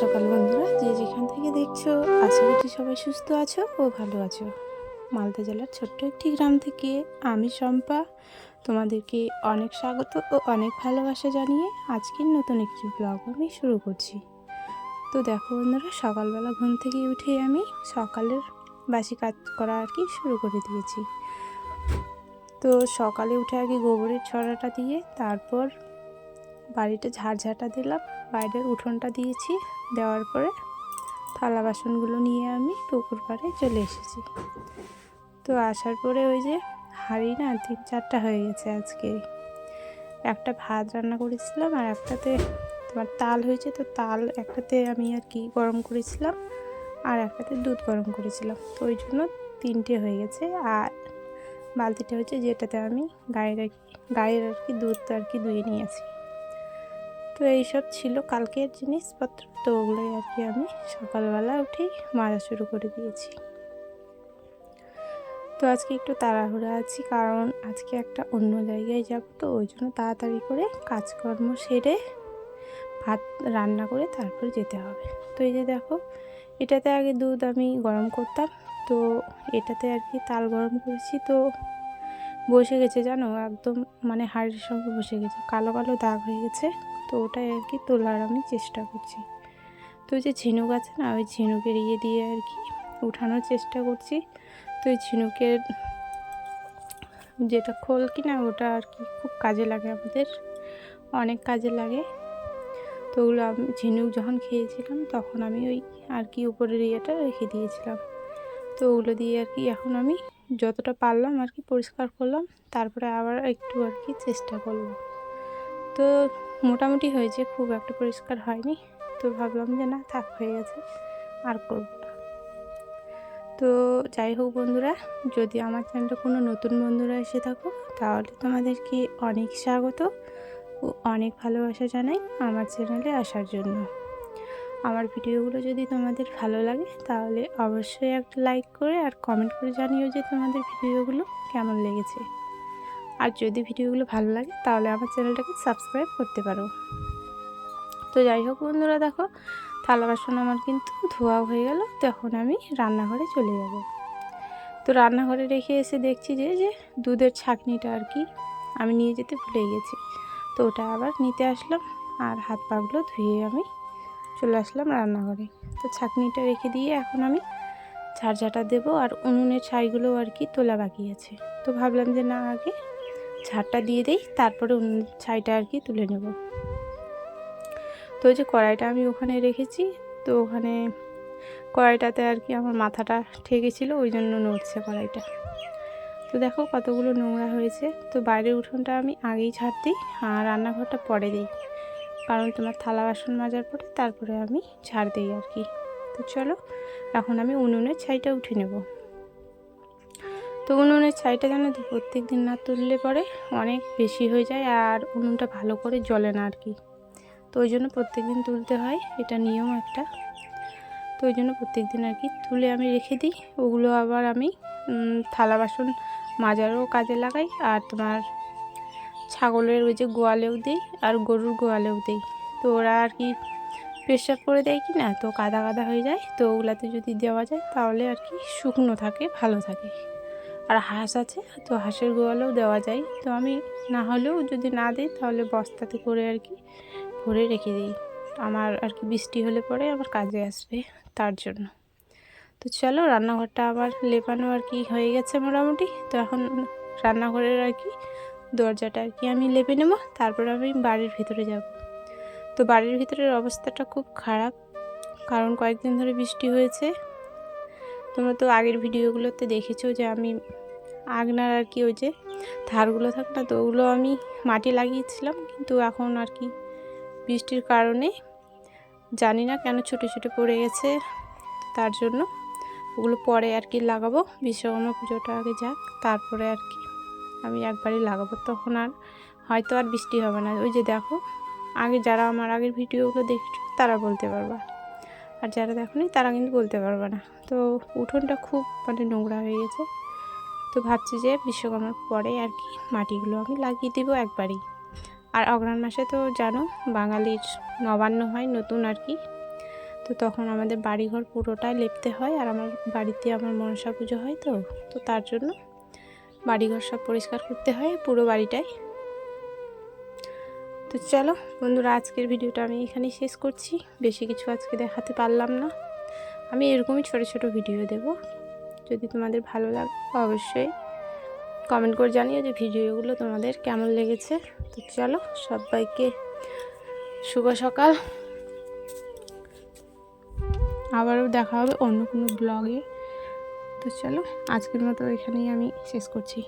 সকাল বন্ধুরা, যে যেখান থেকে দেখছ, আশা করছি সবাই সুস্থ আছো ও ভালো আছো। মালদা জেলার ছোট্ট একটি গ্রাম থেকে আমি শম্পা, তোমাদেরকে অনেক স্বাগত ও অনেক ভালোবাসা জানিয়ে আজকের নতুন একটি ব্লগ আমি শুরু করছি। তো দেখো বন্ধুরা, সকালবেলা ঘুম থেকে উঠে আমি সকালের বাসি কাজ করা আর কি শুরু করে দিয়েছি। তো সকালে উঠে আগে গোবরের ছড়াটা দিয়ে তারপর বাড়িটা ঝাড়ঝাঁটা দিলাম, বাইরের উঠোনটা দিয়েছি, দেওয়ার পরে থালা বাসনগুলো নিয়ে আমি পুকুর পাড়ে চলে এসেছি। তো আসার পরে ওই যে হাঁড়ি না তিন চারটা হয়ে গেছে আজকে। একটা ভাত রান্না করেছিলাম আর একটাতে তোমার তাল হয়েছে, তো তাল একটাতে আমি আর কি গরম করেছিলাম আর একটাতে দুধ গরম করেছিলাম। তো ওই জন্য তিনটে হয়ে গেছে আর বালতিটা হচ্ছে যেটাতে আমি গায়ের গায়ের আর কি দুধ আর কি ধুয়ে নিয়েছি তো এইসব ছিল কালকের জিনিসপত্র। তো ওগুলোই আর কি আমি সকালবেলা উঠেই মাজা শুরু করে দিয়েছি। তো আজকে একটু তাড়াহুড়া আছি, কারণ আজকে একটা অন্য জায়গায় যাব, তো ওই জন্য তাড়াতাড়ি করে কাজকর্ম সেরে ভাত রান্না করে তারপর যেতে হবে। তো এই যে দেখো, এটাতে আগে দুধ আমি গরম করতাম, তো এটাতে আর কি তাল গরম করেছি, তো বসে গেছে জানো, একদম মানে হাড়ির সঙ্গে বসে গেছে, কালো কালো দাগ হয়ে গেছে। তো ওটাই আর কি তোলার আমি চেষ্টা করছি। তো যে ঝিনুক আছে না, ওই ঝিনুকের ইয়ে দিয়ে আর কি উঠানোর চেষ্টা করছি। তো ওই ঝিনুকের যেটা খোল কি না ওটা আর কি খুব কাজে লাগে আমাদের, অনেক কাজে লাগে। তো ওগুলো আমি, ঝিনুক যখন খেয়েছিলাম তখন আমি ওই আর কি উপরের ইয়েটা রেখে দিয়েছিলাম। তো ওগুলো দিয়ে আর কি এখন আমি যতটা পারলাম আর কি পরিষ্কার করলাম, তারপরে আবার একটু আর কি চেষ্টা করলাম। তো মোটামুটি হয়েছে, খুব একটা পরিষ্কার হয়নি। তো ভাবলাম যে না, থাক, হয়ে গেছে, আর করব তো যাই হোক বন্ধুরা, যদি আমার চ্যানেলটা কোনো নতুন বন্ধুরা এসে থাকো, তাহলে তোমাদেরকে অনেক স্বাগত ও অনেক ভালোবাসা জানাই আমার চ্যানেলে আসার জন্য। আমার ভিডিওগুলো যদি তোমাদের ভালো লাগে, তাহলে অবশ্যই একটা লাইক করে আর কমেন্ট করে জানিও যে তোমাদের ভিডিওগুলো কেমন লেগেছে। আর যদি ভিডিওগুলো ভালো লাগে, তাহলে আমার চ্যানেলটাকে সাবস্ক্রাইব করতে পারো। তো যাই হোক বন্ধুরা, দেখো, থালা বাসন আমার কিন্তু ধোয়া হয়ে গেল, তখন আমি রান্নাঘরে চলে যাব। তো রান্নাঘরে রেখে এসে দেখছি যে যে দুধের ছাঁকনিটা আর কি আমি নিয়ে যেতে ভুলে গেছি। তো ওটা আবার নিতে আসলাম আর হাত পাগুলো ধুয়ে আমি চলে আসলাম রান্নাঘরে। তো ছাঁকনিটা রেখে দিয়ে এখন আমি ঝাড়ঝাটা দেবো আর উনুনের ছাইগুলো আর কি তোলা বাকি আছে। তো ভাবলাম যে না, আগে ঝাড়টা দিয়ে দিই, তারপরে ছাইটা আর কি তুলে নেব। তো ওই যে কড়াইটা আমি ওখানে রেখেছি, তো ওখানে কড়াইটাতে আর কি আমার মাথাটা ঠেকেছিল, ওই জন্য নড়ছে কড়াইটা। তো দেখো কতগুলো নোংরা হয়েছে, তো বাইরের উঠোনটা আমি আগেই ছাড় দিই, আর রান্নাঘরটা পরে দিই। কারণ তোমার থালা বাসন মাজার পরে তারপরে আমি ছাড় দিই আর কি। তো চলো, এখন আমি উনুনের ছাইটা উঠে নেব। তো উনুনের ছাইটা জানো তো প্রত্যেক দিন না তুললে পরে অনেক বেশি হয়ে যায় আর উনুনটা ভালো করে জ্বলে না আর কি। তো ওই জন্য প্রত্যেক দিন তুলতে হয়, এটা নিয়ম একটা। তো ওই জন্য প্রত্যেক দিন আর কি তুলে আমি রেখে দিই। ওগুলো আবার আমি থালা বাসন মাজারও কাজে লাগাই আর তোমার ছাগলের ওই যে গোয়ালেও দিই আর গরুর গোয়ালেও দিই। তো ওরা আর কি পেশাব করে দেয় কি না, তো কাদা কাদা হয়ে যায়। তো ওগুলাতে যদি দেওয়া যায় তাহলে আর কি শুকনো থাকে, ভালো থাকে। আর হাঁস আছে, তো হাঁসের গোয়ালেও দেওয়া যায়। তো আমি না হলেও যদি না দিই, তাহলে বস্তাতে করে আর কি ভরে রেখে দিই। আমার আর কি বৃষ্টি হলে পরে আমার কাজে আসবে তার জন্য। তো চলো, রান্নাঘরটা আবার লেপানো আর কি হয়ে গেছে মোটামুটি। তো এখন রান্নাঘরের আর কি দরজাটা আর কি আমি লেপে নেব, তারপর আমি বাড়ির ভিতরে যাব। তো বাড়ির ভিতরের অবস্থাটা খুব খারাপ, কারণ কয়েকদিন ধরে বৃষ্টি হয়েছে। তোমরা তো আগের ভিডিওগুলোতে দেখেছ যে আমি আগনার আর কি ওই যে ধারগুলো থাকে না, তো ওগুলো আমি মাটি লাগিয়েছিলাম, কিন্তু এখন আর কি বৃষ্টির কারণে জানি না কেন ছুটে ছুটে পড়ে গেছে, তার জন্য ওগুলো পরে আর কি লাগাবো। বিশ্বকর্মা পুজোটা আগে যাক, তারপরে আর কি আমি একবারই লাগাবো, তখন আর হয়তো আর বৃষ্টি হবে না। ওই যে দেখো, আগে যারা আমার আগের ভিডিওগুলো দেখছ তারা বলতে পারবা। আর যারা দেখোনি, তারা কিন্তু বলতে পারবে না। তো উঠোনটা খুব মানে নোংরা হয়ে গেছে। তো ভাবছি যে বিশ্বকর্মার পরে আর কি মাটিগুলো আমি লাগিয়ে দেবো একবারই। আর অগ্রাণ মাসে তো জানো, বাঙালির নবান্ন হয়, নতুন আর কি। তো তখন আমাদের বাড়িঘর পুরোটাই লেপতে হয় আর আমার বাড়িতে আমার মনসা পুজো হয় তো। তো তার জন্য বাড়িঘর সব পরিষ্কার করতে হয় পুরো বাড়িটাই। তো চলো, বন্ধুরা, আজকের ভিডিওটা আমি এখানেই শেষ করছি। বেশি কিছু আজকে দেখাতে পারলাম না। আমি এরকমই ছোট ছোট ভিডিও দেব। যদি তোমাদের ভালো লাগে, অবশ্যই কমেন্ট করে জানিও যে ভিডিওগুলো তোমাদের কেমন লেগেছে। তো চলো, সবাইকে শুভ সকাল। আবারও দেখা হবে অন্য কোনো ব্লগে তো চলো, আজকের মতো এখানেই আমি শেষ করছি।